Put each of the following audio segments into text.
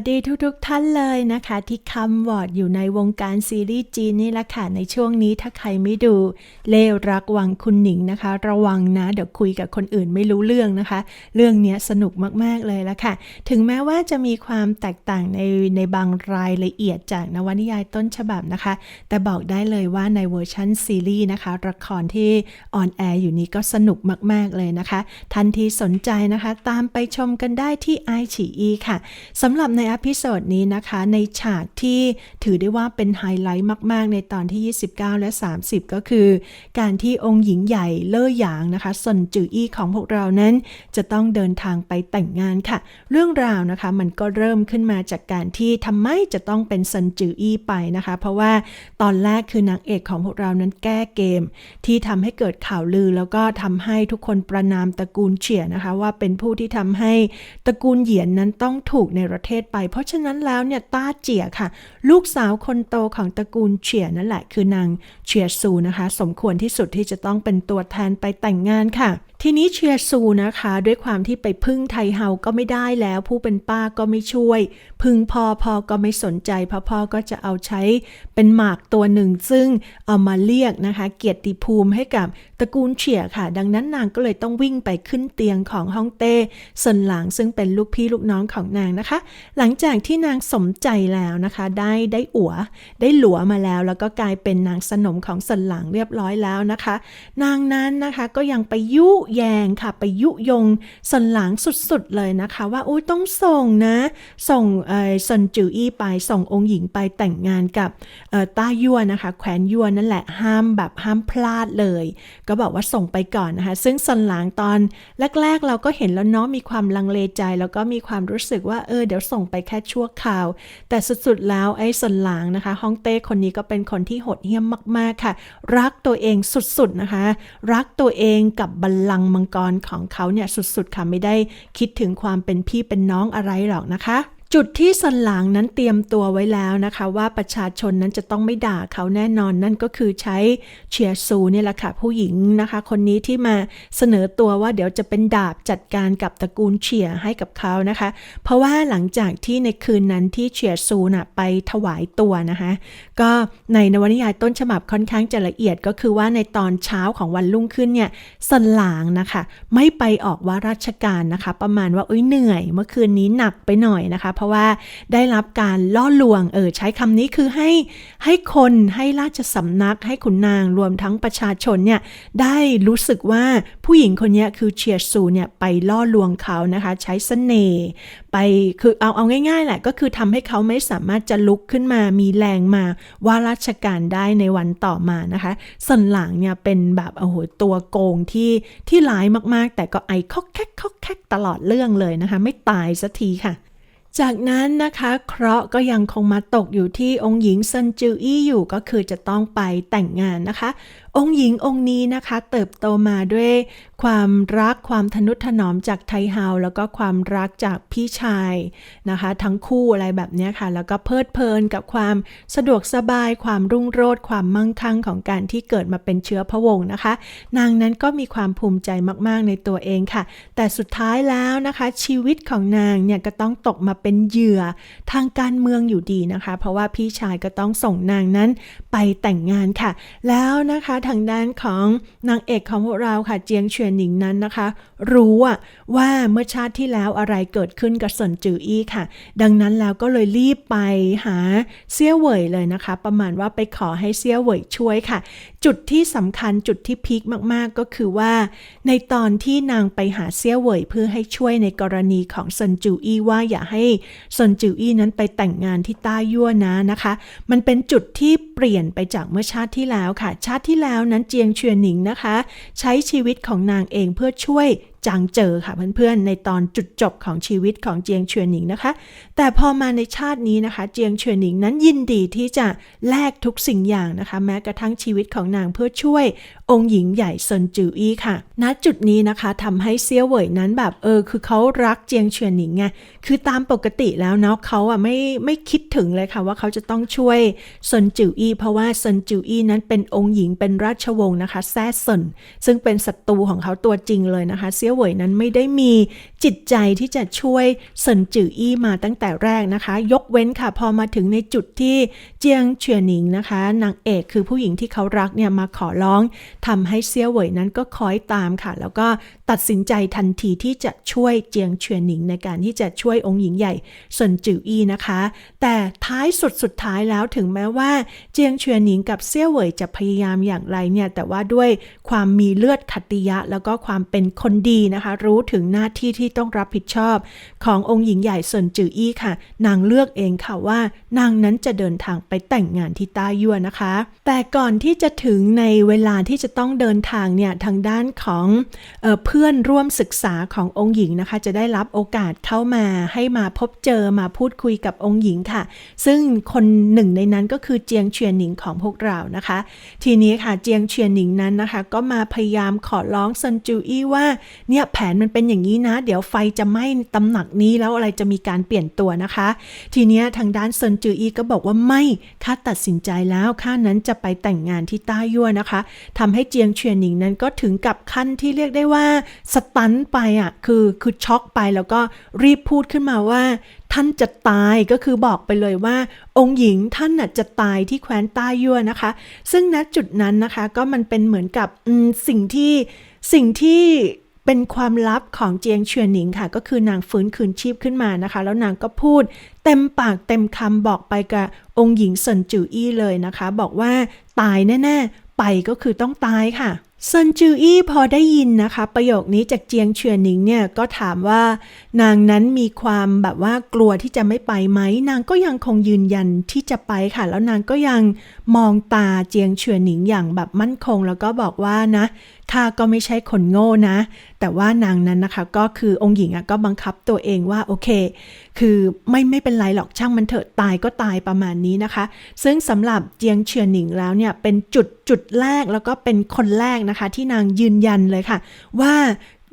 วัสดีทุกๆทท่านเลยนะคะ ที่คำวอร์ดอยู่ในวงการซีรีส์จีนนี่แหละค่ะ ในช่วงนี้ถ้าใครไม่ดู เลวรักวังคุณหนิงนะคะ ระวังนะ เดี๋ยวคุยกับคนอื่นไม่รู้เรื่องนะคะ เรื่องนี้สนุกมากๆเลยละค่ะ ถึงแม้ว่าจะมีความแตกต่างในในบางรายละเอียดจากนวนิยายต้นฉบับนะคะ แต่บอกได้เลยว่าในเวอร์ชันซีรีส์นะคะละครที่ออนแอร์อยู่นี้ก็สนุกมากๆเลยนะคะ ทันทีสนใจนะคะ ตามไปชมกันได้ที่ i อ e ค่ะสำหรับในอพิโซดนี้นะคะ ในฉากที่ถือได้ว่าเป็นไฮไลท์มาก ๆ ในตอนที่ 29 และ 30 ก็คือ การที่องค์หญิงใหญ่เล่อหยางนะคะสนจืออี้ของพวกเรานั้น จะต้องเดินทางไปแต่งงานค่ะ เรื่องราวนะคะมันก็เริ่มขึ้นมาจากการที่ทำไมจะต้องเป็นซันจืออี้ไปนะคะ เพราะว่าตอนแรกคือนางเอกของพวกเรานั้นแก้เกม ที่ทำให้เกิดข่าวลือ แล้วก็ทำให้ทุกคนประนามตระกูลเฉียนะคะ ว่าเป็นผู้ที่ทำให้ตระกูลเหยียนนั้นต้องถูกในประเทศไปเพราะฉะนั้นแล้วเนี่ยต้าเจียค่ะ ลูกสาวคนโตของตระกูลเฉียนั่นแหละคือนางเฉียซูนะคะ สมควรที่สุดที่จะต้องเป็นตัวแทนไปแต่งงานค่ะทีนี้เชียร์ซูนะคะ ด้วยความที่ไปพึ่งไทเฮาก็ไม่ได้แล้ว ผู้เป็นป้าก็ไม่ช่วย พึ่งพ่อพ่อก็ไม่สนใจพราะพ่อก็จะเอาใช้เป็นหมากตัวหนึ่ง ซึ่งเอามาเรียกนะคะ เกียรติภูมิให้กับตระกูลเฉียค่ะ ดังนั้นนางก็เลยต้องวิ่งไปขึ้นเตียงของฮ่องเต้เซินหลางซึ่งเป็นลูกพี่ลูกน้องของนางนะคะ หลังจากที่นางสมใจแล้วนะคะ ได้ได้อัวได้หลัวมาแล้ว แล้วก็กลายเป็นนางสนมของเซินหลางเรียบร้อยแล้วนะคะ นางนั้นนะคะก็ยังไปยุแยงค่ะ ไปยุยงเซินหลางสุดๆเลยนะคะ ว่าโอ้ยต้องส่งนะ ส่งเอ่อเซินจืออี้ไปส่งองค์หญิงไปแต่งงานกับต้ายั่วนะคะ แขวนยั่วนั่นแหละห้ามแบบห้ามพลาดเลย ก็บอกว่าส่งไปก่อนนะคะ ซึ่งซันหลางตอนแรก ๆ เราก็เห็นแล้วเนาะมีความลังเลใจ แล้วก็มีความรู้สึกว่าเออเดี๋ยวส่งไปแค่ชั่วคราว แต่สุดๆแล้วไอ้ซันหลางนะคะฮ่องเต้คนนี้ก็เป็นคนที่โหดเหี้ยมมากๆค่ะ รักตัวเองสุดๆนะคะ รักตัวเองกับบัลลังก์มังกรของเขาเนี่ยสุดๆค่ะไม่ได้คิดถึงความเป็นพี่เป็นน้องอะไรหรอกนะคะ จุดที่สันหลังนั้นเตรียมตัวไว้แล้วนะคะ ว่าประชาชนนั้นจะต้องไม่ด่าเขาแน่นอนนั่นก็คือใช้เชียซูเนี่ยแหละค่ะผู้หญิงนะคะ คนนี้ที่มาเสนอตัวว่าเดี๋ยวจะเป็นดาบจัดการกับตระกูลเชียให้กับเขานะคะ เพราะว่าหลังจากที่ในคืนนั้นที่เชียซูน่ะไปถวายตัวนะคะ ก็ในนวนิยายต้นฉบับค่อนข้างจะละเอียดก็คือว่าในตอนเช้าของวันรุ่งขึ้นเนี่ยสันหลางนะคะ ไม่ไปออกว่าราชการนะคะ ประมาณว่าเอ้ยเหนื่อย เมื่อคืนนี้หนักไปหน่อยนะคะเพราะว่าได้รับการล่อลวงเออใช้คำนี้คือให้ให้คนให้ราชสำนัก ให้ขุนนางรวมทั้งประชาชนเนี่ยได้รู้สึกว่าผู้หญิงคนนี้คือเชียร์ซูเนี่ยไปล่อลวงเขานะคะใช้เสน่ห์ไปคือเอาเอาง่ายๆแหละก็คือทำให้เขาไม่สามารถจะลุกขึ้นมามีแรงมาว่าราชการได้ในวันต่อมานะคะสันหลังเนี่ยเป็นแบบโอ้โหตัวโกงที่ที่ร้ายมากๆ แต่ก็ไอคอกแคกคอกแคกตลอดเรื่องเลยนะคะ ไม่ตายสักทีค่ะ จากนั้นนะคะเคราะห์ก็ยังคงมาตกอยู่ที่องค์หญิงซันจืออี้อยู่ก็คือจะต้องไปแต่งงานนะคะองค์หญิงองค์นี้นะคะ เติบโตมาด้วยความรักความทนุถนอมจากไทเฮาแล้วก็ความรักจากพี่ชายนะคะ ทั้งคู่อะไรแบบนี้ค่ะ แล้วก็เพลิดเพลินกับความสะดวกสบายความรุ่งโรจน์ความมั่งคั่งของการที่เกิดมาเป็นเชื้อพระวงศ์นะคะ นางนั้นก็มีความภูมิใจมากๆในตัวเองค่ะ แต่สุดท้ายแล้วนะคะ ชีวิตของนางเนี่ยก็ต้องตกมาเป็นเหยื่อทางการเมืองอยู่ดีนะคะ เพราะว่าพี่ชายก็ต้องส่งนางนั้นไปแต่งงานค่ะ แล้วนะคะทางด้านของนางเอกของพวกเราค่ะเจียงเฉียนหนิงนั้นนะคะ รู้ว่าเมื่อชาติที่แล้วอะไรเกิดขึ้นกับสนจืออี้ค่ะ ดังนั้นแล้วก็เลยรีบไปหาเซี่ยวเหวยเลยนะคะ ประมาณว่าไปขอให้เซี่ยวเหวยช่วยค่ะ จุดที่สำคัญจุดที่พีคมากๆก็คือว่า ในตอนที่นางไปหาเซี่ยวเหวยเพื่อให้ช่วยในกรณีของเซินจูอี้ว่าอย่าให้เซินจูอี้นั้นไปแต่งงานที่ต้ายั่วนะนะคะ มันเป็นจุดที่เปลี่ยนไปจากเมื่อชาติที่แล้วค่ะ ชาติที่แลแล้วนั้นเจียงเฉียนหนิงนะคะ ใช้ชีวิตของนางเองเพื่อช่วยจางเจอค่ะเพื่อนๆ ในตอนจุดจบของชีวิตของเจียงเฉียนหนิงนะคะ แต่พอมาในชาตินี้นะคะ เจียงเฉียนหนิงนั้นยินดีที่จะแลกทุกสิ่งอย่างนะคะ แม้กระทั่งชีวิตของนางเพื่อช่วย องค์หญิงใหญ่เซินจืออี้ค่ะ ณ จุดนี้นะคะทำให้เซียวเหวยนั้นแบบเออคือเขารักเจียงเฉียนหนิงไง คือตามปกติแล้วเนาะเขาอะไม่ไม่คิดถึงเลยค่ะว่าเขาจะต้องช่วยเซินจืออี้เพราะว่าเซินจืออี้นั้นเป็นองค์หญิงเป็นราชวงศ์นะคะแซ่เซินซึ่งเป็นศัตรูของเขาตัวจริงเลยนะคะ เซียวเหวยนั้นไม่ได้มีจิตใจที่จะช่วยเซินจืออี้มาตั้งแต่แรกนะคะ ยกเว้นค่ะพอมาถึงในจุดที่เจียงเฉียนหนิงนะคะนางเอกคือผู้หญิงที่เขารักเนี่ยมาขอร้องทำให้เซียวเหวยนั้นก็คอยตามค่ะ แล้วก็ ตัดสินใจทันทีที่จะช่วยเจียงเฉียนหนิงในการที่จะช่วยองค์หญิงใหญ่เซินจืออี้นะคะ แต่ท้ายสุดสุดท้ายแล้วถึงแม้ว่าเจียงเฉียนหนิงกับเซี่ยวเหวยจะพยายามอย่างไรเนี่ยแต่ว่าด้วยความมีเลือดขัตติยะ แล้วก็ความเป็นคนดีนะคะ รู้ถึงหน้าที่ที่ต้องรับผิดชอบ ขององค์หญิงใหญ่เซินจืออี้ค่ะ นางเลือกเองค่ะว่า นางนั้นจะเดินทางไปแต่งงานที่ต้ายั่วนะคะ แต่ก่อนที่จะถึงในเวลาที่จะต้องเดินทางเนี่ยทางด้านของเออเพื่อนร่วมศึกษาขององค์หญิงนะคะ จะได้รับโอกาสเข้ามาให้มาพบเจอมาพูดคุยกับองค์หญิงค่ะ ซึ่งคนหนึ่งในนั้นก็คือเจียงเฉียนหนิงของพวกเรานะคะ ทีนี้ค่ะเจียงเฉียนหนิงนั้นนะคะ ก็มาพยายามขอร้องซันจูอี้ว่าเนี่ยแผนมันเป็นอย่างนี้นะ เดี๋ยวไฟจะไหม้ตำหนักนี้แล้วอะไรจะมีการเปลี่ยนตัวนะคะ ทีนี้ทางด้านซันจูอี้ก็บอกว่าไม่ข้าตัดสินใจแล้วข้านั้นจะไปแต่งงานที่ต้ายั่วนะคะทำให้เจียงเฉียนหนิงนั้นก็ถึงกับขั้นที่เรียกได้ว่าสตันไปอะคือคือช็อกไปแล้วก็รีบพูดขึ้นมาว่า ท่านจะตายก็คือบอกไปเลยว่า องค์หญิงท่านน่ะจะตายที่แคว้นใต้ยั่วนะคะ ซึ่งณจุดนั้นนะคะก็มันเป็นเหมือนกับสิ่งที่สิ่งที่เป็นความลับของเจียงเฉียนหนิงค่ะ ก็คือนางฟื้นคืนชีพขึ้นมานะคะ แล้วนางก็พูดเต็มปากเต็มคำบอกไปกับองค์หญิงเซินจืออี้เลยนะคะ บอกว่าตายแน่ ๆ ไปก็คือต้องตายค่ะ เซินจืออี้พอได้ยินนะคะ ประโยคนี้จากเจียงเฉียนหนิงเนี่ยก็ถามว่านางนั้นมีความแบบว่ากลัวที่จะไม่ไปไหม นางก็ยังคงยืนยันที่จะไปค่ะ แล้วนางก็ยังมองตาเจียงเฉียนหนิงอย่างแบบมั่นคง แล้วก็บอกว่านะข้าก็ไม่ใช่คนโง่นะ แต่ว่านางนั้นนะคะก็คือองค์หญิงก็บังคับตัวเองว่าโอเค คือไม่ไม่เป็นไรหรอกช่างมันเถอะตายก็ตายประมาณนี้นะคะ ซึ่งสำหรับเจียงเฉียนหนิงแล้วเนี่ยเป็นจุด จุดแรกแล้วก็เป็นคนแรกนะคะ ที่นางยืนยันเลยค่ะ ว่า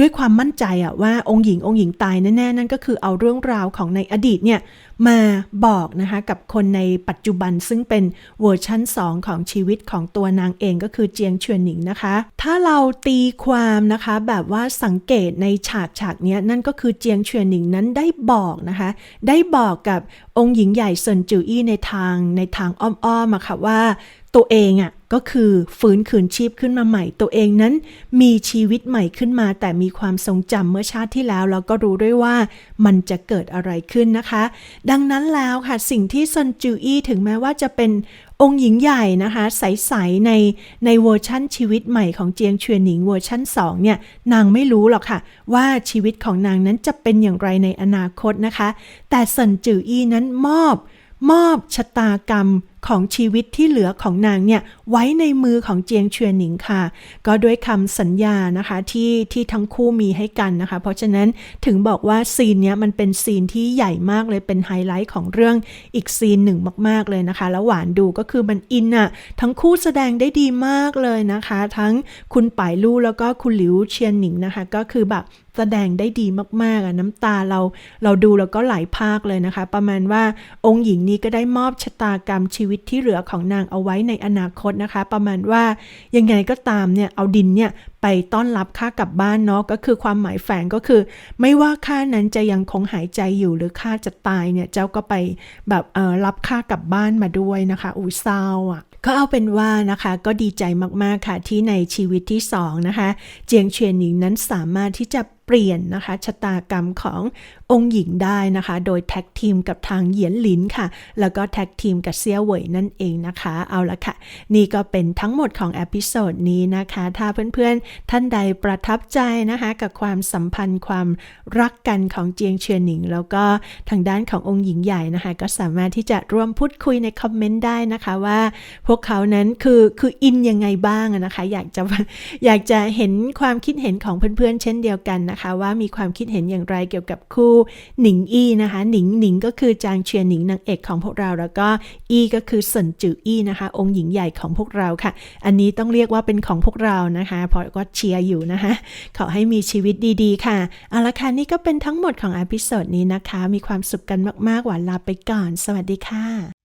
ด้วยความมั่นใจอะว่าองค์หญิงองค์หญิงตายแน่ๆนั่นก็คือเอาเรื่องราวของในอดีตเนี่ยมาบอกนะคะกับคนในปัจจุบันซึ่งเป็นเวอร์ชั่น 2 ของชีวิตของตัวนางเองก็คือเจียงเฉียนหนิงนะคะ ถ้าเราตีความนะคะแบบว่าสังเกตในฉากฉากนี้นั่นก็คือเจียงเฉียนหนิงนั้นได้บอกนะคะ ได้บอกกับองค์หญิงใหญ่เซินจืออี้ในทางในทางอ้อมๆอะค่ะว่าตัวเองอะ่ะ ก็คือฟื้นคืนชีพขึ้นมาใหม่ ตัวเองนั้นมีชีวิตใหม่ขึ้นมา แต่มีความทรงจำเมื่อชาติที่แล้วเราก็รู้ด้วยว่ามันจะเกิดอะไรขึ้นนะคะ ดังนั้นแล้วค่ะสิ่งที่ซอนจูอี้ถึงแม้ว่าจะเป็นองค์หญิงใหญ่นะคะ ใส ๆ ในในเวอร์ชั่นชีวิตใหม่ของเจียงเฉียนหนิงเวอร์ชั่น2เนี่ยนางไม่รู้หรอกค่ะ ว่าชีวิตของนางนั้นจะเป็นอย่างไรในอนาคตนะคะ แต่ซอนจูอี้นั้นมอบ มอบชะตากรรม ของชีวิตที่เหลือของนางเนี่ยไว้ในมือของเจียงเฉียนหนิงค่ะ ก็ด้วยคำสัญญานะคะที่ที่ทั้งคู่มีให้กันนะคะ เพราะฉะนั้นถึงบอกว่าซีนเนี้ยมันเป็นซีนที่ใหญ่มากเลยเป็นไฮไลท์ของเรื่องอีกซีนหนึ่งมาก ๆเลยนะคะ แล้วหวานดูก็คือมันอินอะทั้งคู่แสดงได้ดีมากเลยนะคะ ทั้งคุณป่ายลู่แล้วก็คุณหลิวเชียนหนิงนะคะ ก็คือแบบแสดงได้ดีมากๆอะน้ำตาเราเราดูแล้วก็ไหลภาคเลยนะคะ ประมาณว่าองค์หญิงนี้ก็ได้มอบชะตากรรมชีวิตที่เหลือของนางเอาไว้ในอนาคตนะคะ ประมาณว่ายังไงก็ตามเนี่ยเอาดินเนี่ย ไปต้อนรับข้ากลับบ้านเนาะก็คือความหมายแฝงก็คือ ไม่ว่าข้านั้นจะยังคงหายใจอยู่หรือข้าจะตายเนี่ยเจ้าก็ไปแบบเออรับข้ากลับบ้านมาด้วยนะคะอุ้ยเศร้าอะก็เอาเป็นว่านะคะก็ดีใจมากๆค่ะที่ในชีวิตที่2นะคะ เจียงเฉียนหนิงนั้นสามารถที่จะเปลี่ยนนะคะชะตากรรมขององค์หญิงได้นะคะ โดยแท็กทีมกับทางเหยียนหลินค่ะ แล้วก็แท็กทีมกับเซียเหวยนั่นเองนะคะ เอาละค่ะ นี่ก็เป็นทั้งหมดของอพิโซดนี้นะคะ ถ้าเพื่อนๆท่านใดประทับใจนะคะกับความสัมพันธ์ความรักกันของเจียงเฉียนหนิง แล้วก็ทางด้านขององค์หญิงใหญ่นะคะก็สามารถที่จะร่วมพูดคุยในคอมเมนต์ได้นะคะว่าพวกเขานั้นคือคืออินยังไงบ้างนะคะอยากจะอยากจะเห็นความคิดเห็นของเพื่อนๆ เช่นเดียวกันนะคะ ว่ามีความคิดเห็นอย่างไรเกี่ยวกับคู่หนิงอี้นะคะหนิงหนิงก็คือจางเชียนหนิงนางเอกของพวกเราแล้วก็อี้ก็คือเซินจืออี้นะคะ องค์หญิงใหญ่ของพวกเราค่ะ อันนี้ต้องเรียกว่าเป็นของพวกเรานะคะเพราะว่าก็เชียร์อยู่นะคะขอให้มีชีวิตดีๆ ค่ะ เอาละค่ะ นี่ก็เป็นทั้งหมดของอพิโซดนี้นะคะ มีความสุขกันมากๆ หวานลาไปก่อน สวัสดีค่ะ